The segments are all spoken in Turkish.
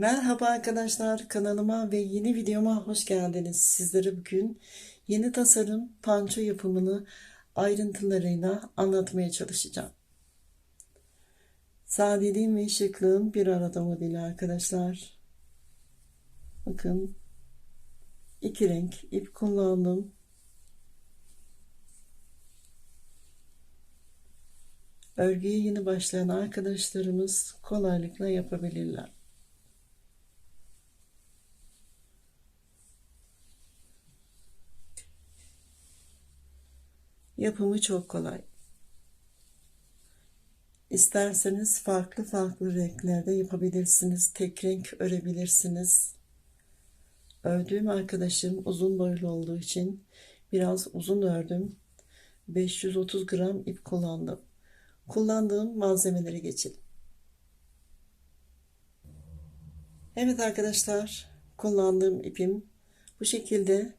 Merhaba arkadaşlar kanalıma ve yeni videoma hoş geldiniz. Sizlere bugün yeni tasarım panço yapımını ayrıntılarıyla anlatmaya çalışacağım. Sadeliğin ve şıklığın bir arada modeli arkadaşlar. Bakın iki renk ip kullandım. Örgüye yeni başlayan arkadaşlarımız kolaylıkla yapabilirler. Yapımı çok kolay. İsterseniz farklı farklı renklerde yapabilirsiniz. Tek renk örebilirsiniz. Ördüğüm arkadaşım uzun boylu olduğu için biraz uzun ördüm. 530 gram ip kullandım. Kullandığım malzemeleri geçelim. Evet arkadaşlar, kullandığım ipim bu şekilde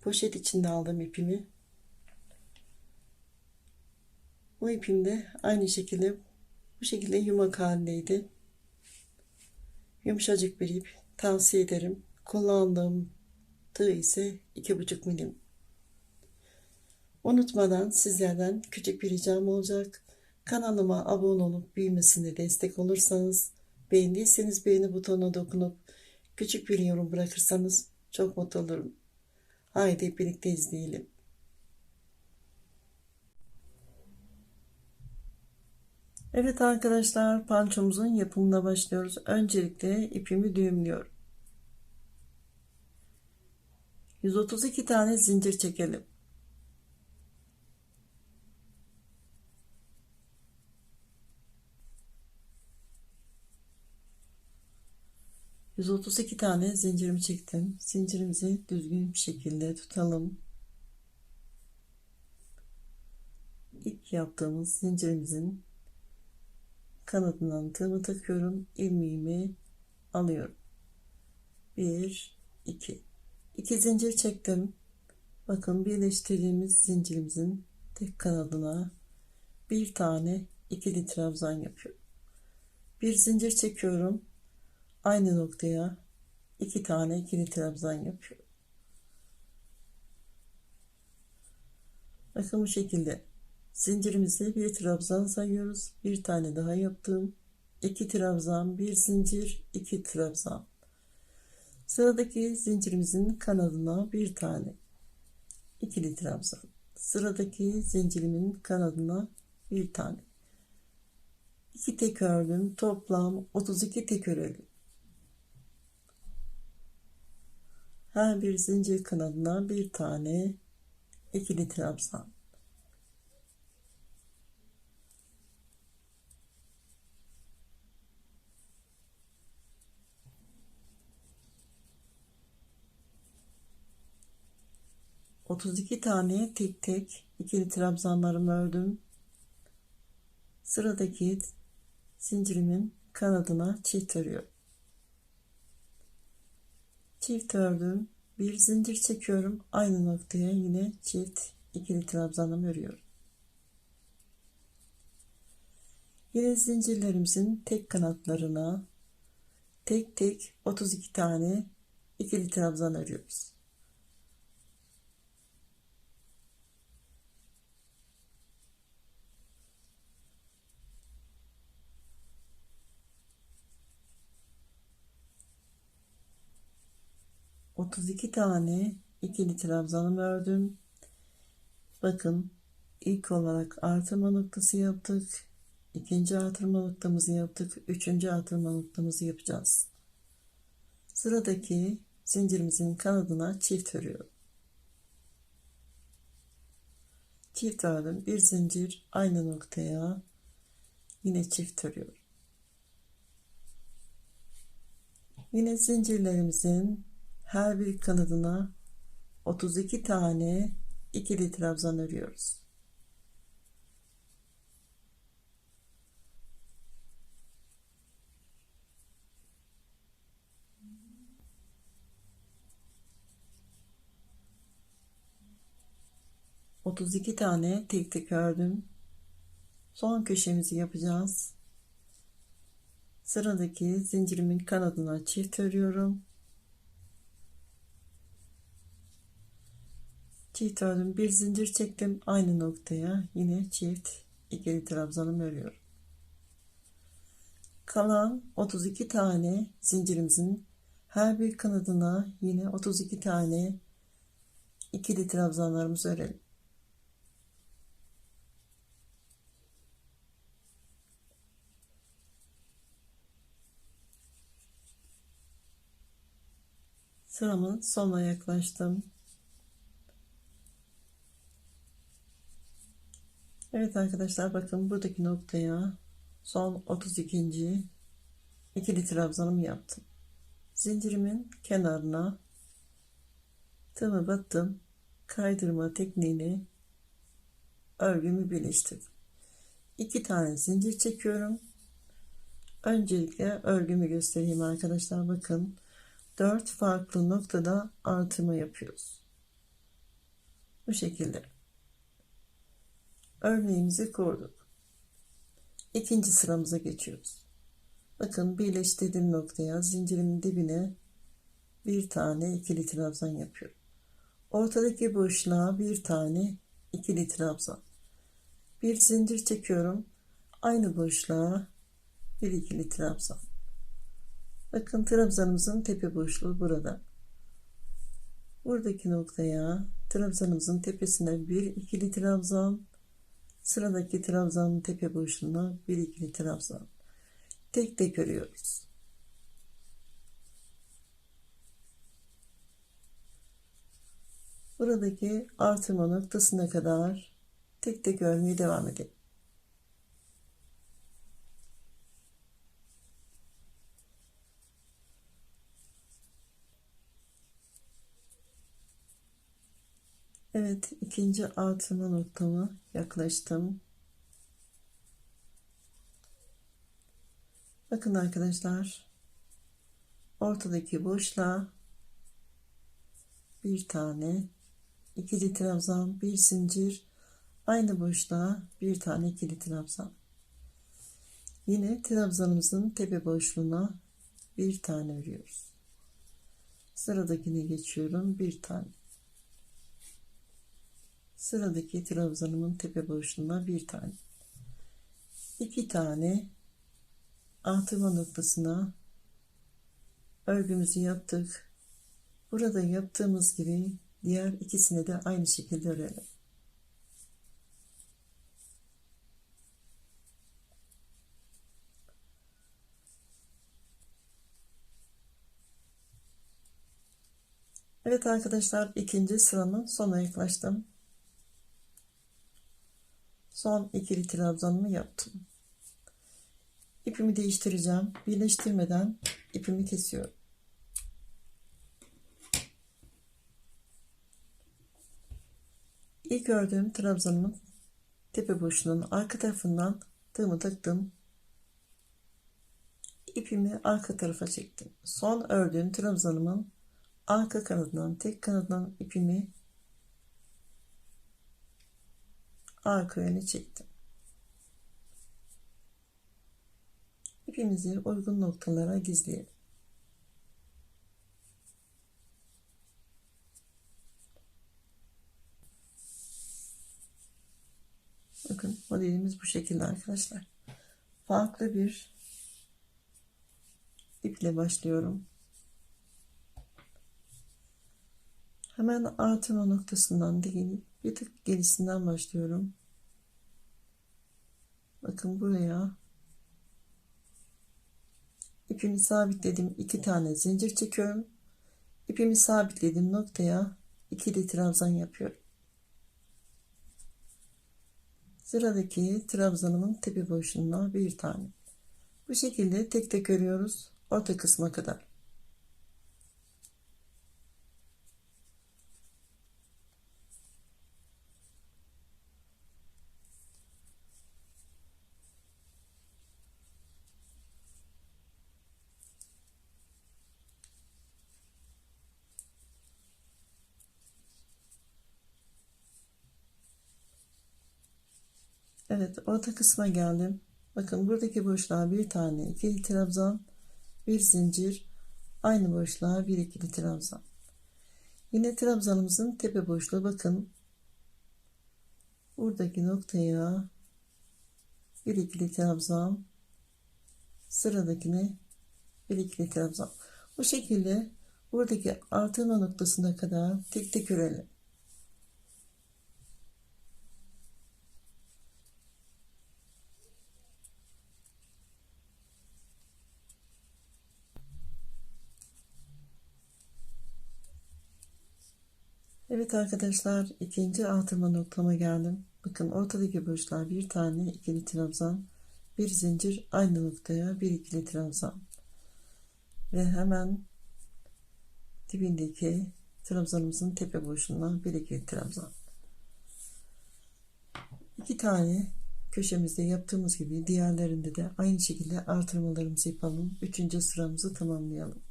poşet içinde aldım ipimi. Bu ipim de aynı şekilde bu şekilde yumak halindeydi. Yumuşacık bir ip tavsiye ederim. Kullandığım tığ ise 2,5 milim. Unutmadan sizlerden küçük bir ricam olacak. Kanalıma abone olup büyümesine destek olursanız, beğendiyseniz beğeni butonuna dokunup küçük bir yorum bırakırsanız çok mutlu olurum. Haydi birlikte izleyelim. Evet arkadaşlar pançomuzun yapımına başlıyoruz. Öncelikle ipimi düğümlüyorum. 132 tane zincir çekelim. ...132 tane zincirimi çektim. Zincirimizi düzgün bir şekilde tutalım. İlk yaptığımız zincirimizin kanadından tığımı takıyorum. ilmeğimi alıyorum. 1 2 2 zincir çektim. Bakın birleştirdiğimiz zincirimizin tek kanadına bir tane ikili trabzan yapıyorum. Bir zincir çekiyorum. Aynı noktaya iki tane ikili trabzan yapıyorum. Bakın bu şekilde Zincirimizi bir trabzan sayıyoruz. Bir tane daha yaptım. 2 trabzan, bir zincir, 2 trabzan. Sıradaki zincirimizin kanadına bir tane ikili trabzan. Sıradaki zincirimin kanadına bir tane. 2 tek ördüm. Toplam 32 tek örelim. Her bir zincir kanadına bir tane ikili trabzan. 32 tane tek tek ikili trabzanlarımı ördüm. Sıradaki zincirimin kanadına çift örüyorum. Çift ördüm. Bir zincir çekiyorum. Aynı noktaya yine çift ikili trabzanımı örüyorum. Yine zincirlerimizin tek kanatlarına tek tek 32 tane ikili trabzan örüyoruz. 32 tane ikili trabzanım ördüm. Bakın ilk olarak artırma noktası yaptık. ikinci artırma noktamızı yaptık. Üçüncü artırma noktamızı yapacağız. Sıradaki zincirimizin kanadına çift örüyorum. Çift ördüm. Bir zincir aynı noktaya yine çift örüyorum. Yine zincirlerimizin her bir kanadına 32 tane ikili trabzan örüyoruz. Otuz iki tane tek tek ördüm. Son köşemizi yapacağız. Sıradaki zincirimin kanadına çift örüyorum. Çift ördüm. Bir zincir çektim. Aynı noktaya yine çift ikili trabzanımı örüyorum. Kalan 32 tane zincirimizin her bir kanadına yine 32 tane ikili trabzanlarımızı örelim. Sıramın sonuna yaklaştım. Evet arkadaşlar bakın buradaki noktaya son 32. ikili trabzanımı yaptım. Zincirimin kenarına tığımı battım. Kaydırma tekniğini örgümü birleştirdim. İki tane zincir çekiyorum. Öncelikle örgümü göstereyim arkadaşlar. Bakın dört farklı noktada artırma yapıyoruz. Bu şekilde. Örneğimizi kurduk. İkinci sıramıza geçiyoruz. Bakın birleştirdiğim noktaya zincirimin dibine bir tane ikili trabzan yapıyorum. Ortadaki boşluğa bir tane ikili trabzan. Bir zincir çekiyorum. Aynı boşluğa bir ikili trabzan. Bakın trabzanımızın tepe boşluğu burada. Buradaki noktaya trabzanımızın tepesine bir ikili trabzan, sıradaki trabzanın tepe boşluğuna bir ikili trabzan. Tek tek örüyoruz. Buradaki artırma noktasına kadar tek tek örmeye devam edelim. Evet ikinci artırma noktama yaklaştım. Bakın arkadaşlar ortadaki boşluğa bir tane ikili trabzan bir zincir aynı boşluğa bir tane ikili trabzan. Yine trabzanımızın tepe boşluğuna bir tane örüyoruz sıradakine geçiyorum bir tane sıradaki trabzanımın tepe boşluğuna bir tane iki tane artırma noktasına örgümüzü yaptık burada yaptığımız gibi diğer ikisini de aynı şekilde örelim Evet arkadaşlar ikinci sıramın sonuna yaklaştım. Son ikili trabzanımı yaptım. İpimi değiştireceğim. Birleştirmeden ipimi kesiyorum. İlk ördüğüm trabzanımın tepe boşluğunun arka tarafından tığımı taktım. İpimi arka tarafa çektim. Son ördüğüm trabzanımın arka kanadından tek kanadından ipimi arka yöne çektim. İpimizi uygun noktalara gizleyelim. Bakın modelimiz bu şekilde arkadaşlar. Farklı bir iple başlıyorum. Hemen artırma noktasından değil bir tık gerisinden başlıyorum. Bakın buraya ipimi sabitledim. iki tane zincir çekiyorum. İpimi sabitledim noktaya ikili trabzan yapıyorum. Sıradaki trabzanımın tepe boşluğuna bir tane. Bu şekilde tek tek örüyoruz orta kısma kadar. Evet orta kısma geldim. Bakın buradaki boşluğa bir tane ikili trabzan, bir zincir, aynı boşluğa bir ikili trabzan. Yine trabzanımızın tepe boşluğu bakın. Buradaki noktaya bir ikili trabzan, sıradakine bir ikili trabzan. Bu şekilde buradaki artırma noktasına kadar tek tek örelim. Evet arkadaşlar ikinci artırma noktama geldim. Bakın ortadaki boşluğa bir tane ikili trabzan, bir zincir aynı noktaya bir ikili trabzan ve hemen dibindeki trabzanımızın tepe boşluğuna bir ikili trabzan. İki tane köşemizde yaptığımız gibi diğerlerinde de aynı şekilde artırmalarımızı yapalım. Üçüncü sıramızı tamamlayalım.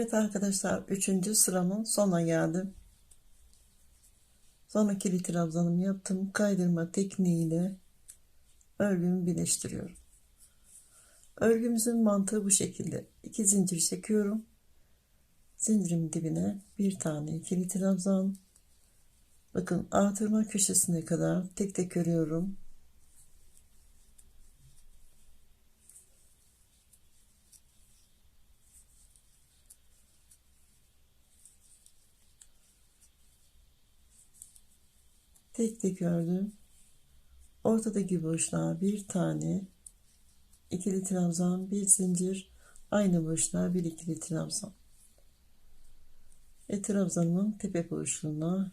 Evet arkadaşlar 3. sıramın sonuna geldim. Son ikili trabzanımı yaptım. Kaydırma tekniğiyle örgümü birleştiriyorum. Örgümüzün mantığı bu şekilde. 2 zincir çekiyorum. Zincirimin dibine bir tane ikili trabzan. Bakın artırma köşesine kadar tek tek örüyorum. Tek tek ördüm. Ortadaki boşluğa bir tane ikili trabzan, bir zincir, aynı boşluğa bir ikili trabzan. Ve trabzanın tepe boşluğuna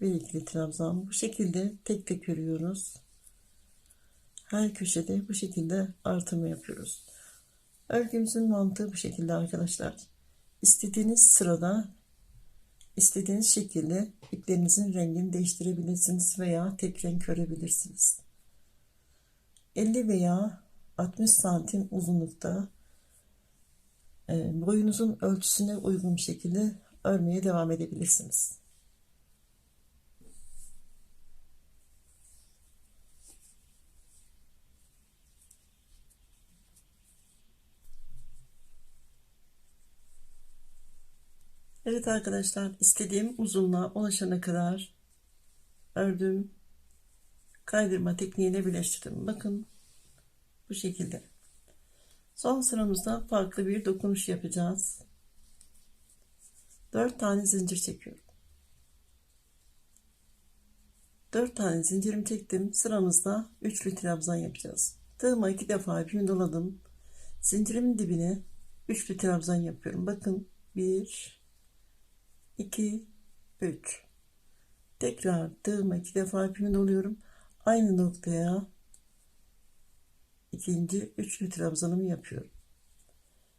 bir ikili trabzan. Bu şekilde tek tek örüyoruz. Her köşede bu şekilde artırma yapıyoruz. Örgümüzün mantığı bu şekilde arkadaşlar. İstediğiniz sırada İstediğiniz şekilde iplerinizin rengini değiştirebilirsiniz veya tek renk örebilirsiniz. 50 veya 60 santim uzunlukta e, boyunuzun ölçüsüne uygun şekilde örmeye devam edebilirsiniz. Evet arkadaşlar istediğim uzunluğa ulaşana kadar ördüm. Kaydırma tekniğiyle birleştirdim. Bakın bu şekilde. Son sıramızda farklı bir dokunuş yapacağız. 4 tane zincir çekiyorum. 4 tane zincirim çektim. Sıramızda üçlü trabzan yapacağız. Tığıma iki defa ipimi doladım. Zincirimin dibine üçlü trabzan yapıyorum. Bakın 1 2 3 tekrar tığıma iki defa ipimi doluyorum. Aynı noktaya ikinci üçlü trabzanımı yapıyorum.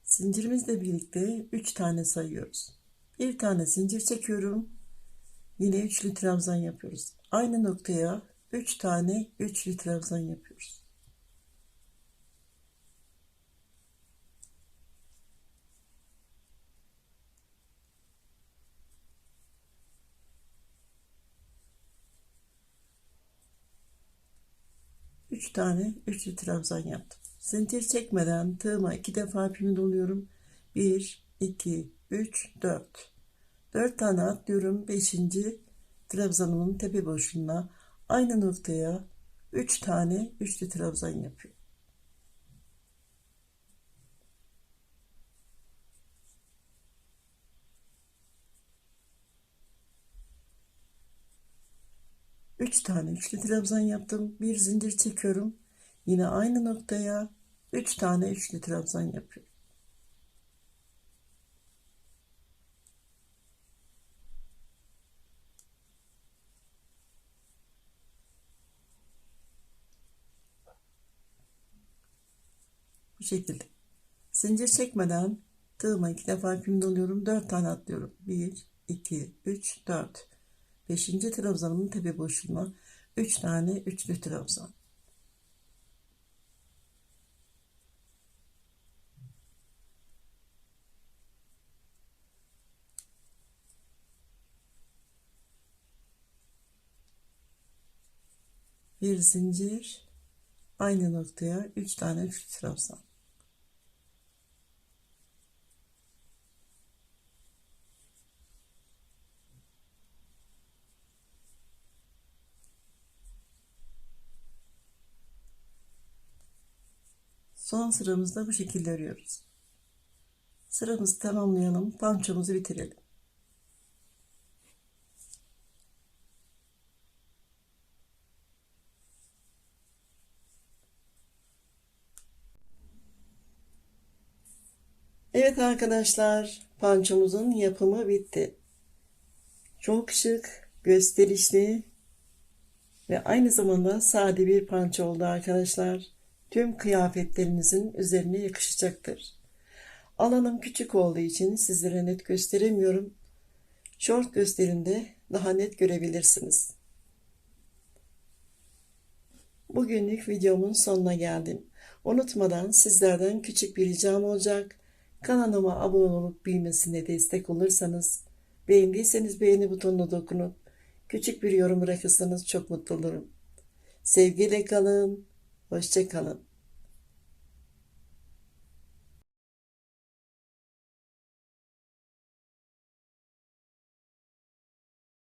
Zincirimizle birlikte 3 tane sayıyoruz. Bir tane zincir çekiyorum. Yine üçlü trabzan yapıyoruz. Aynı noktaya 3 tane üçlü trabzan yapıyoruz 3 tane üçlü trabzan yaptım. Zincir çekmeden tığıma iki defa ipimi doluyorum. 1, 2, 3, 4. 4 tane atlıyorum. 5. trabzanımın tepe boşluğuna aynı noktaya 3 tane üçlü trabzan yapıyorum. Üç tane üçlü trabzan yaptım. Bir zincir çekiyorum. Yine aynı noktaya üç tane üçlü trabzan yapıyorum. Bu şekilde. Zincir çekmeden tığıma iki defa ipimi doluyorum. Dört tane atlıyorum. Bir, iki, üç, dört. 5. trabzanımın tepe boşluğuna 3 tane üçlü trabzan. bir zincir aynı noktaya 3 tane üçlü trabzan Son sıramızda bu şekilde örüyoruz. Sıramızı tamamlayalım, pançomuzu bitirelim. Evet arkadaşlar, pançomuzun yapımı bitti. Çok şık, gösterişli ve aynı zamanda sade bir panço oldu arkadaşlar. Tüm kıyafetlerinizin üzerine yakışacaktır. Alanım küçük olduğu için sizlere net gösteremiyorum. Short gösterimde daha net görebilirsiniz. Bugünlük videomun sonuna geldim. Unutmadan sizlerden küçük bir ricam olacak. Kanalıma abone olup büyümesine destek olursanız, beğendiyseniz beğeni butonuna dokunup küçük bir yorum bırakırsanız çok mutlu olurum. Sevgiyle kalın, hoşça kalın.